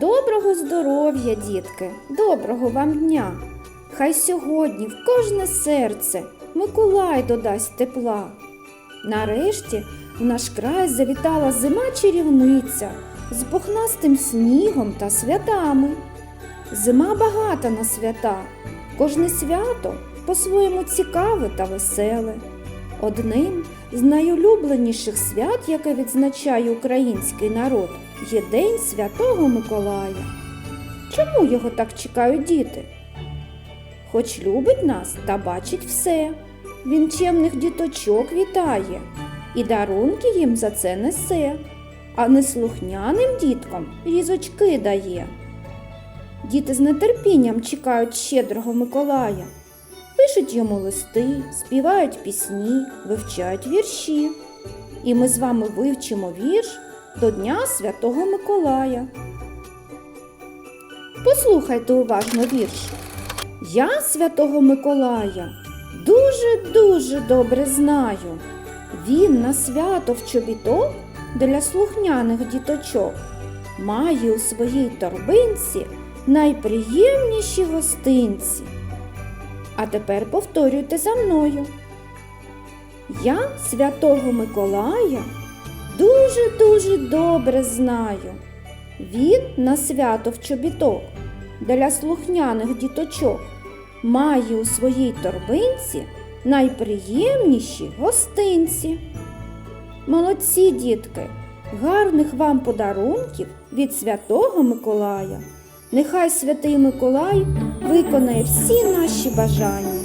Доброго здоров'я, дітки, доброго вам дня! Хай сьогодні в кожне серце Миколай додасть тепла. Нарешті в наш край завітала зима чарівниця з пухнастим снігом та святами. Зима багата на свята, кожне свято по-своєму цікаве та веселе. Одним з найулюбленіших свят, яке відзначає український народ, є День Святого Миколая. Чому його так чекають діти? Хоч любить нас та бачить все. Він чемних діточок вітає і дарунки їм за це несе, а неслухняним діткам різочки дає. Діти з нетерпінням чекають щедрого Миколая, пишуть йому листи, співають пісні, вивчають вірші. І ми з вами вивчимо вірш до Дня Святого Миколая. Послухайте уважно вірш. Я святого Миколая дуже-дуже добре знаю. Він на свято в чобіток для слухняних діточок має у своїй торбинці найприємніші гостинці. А тепер повторюйте за мною. Я святого Миколая дуже-дуже добре знаю. Він на свято в чобіток для слухняних діточок має у своїй торбинці найприємніші гостинці. Молодці, дітки, гарних вам подарунків від святого Миколая. Нехай святий Миколай виконає всі наші бажання.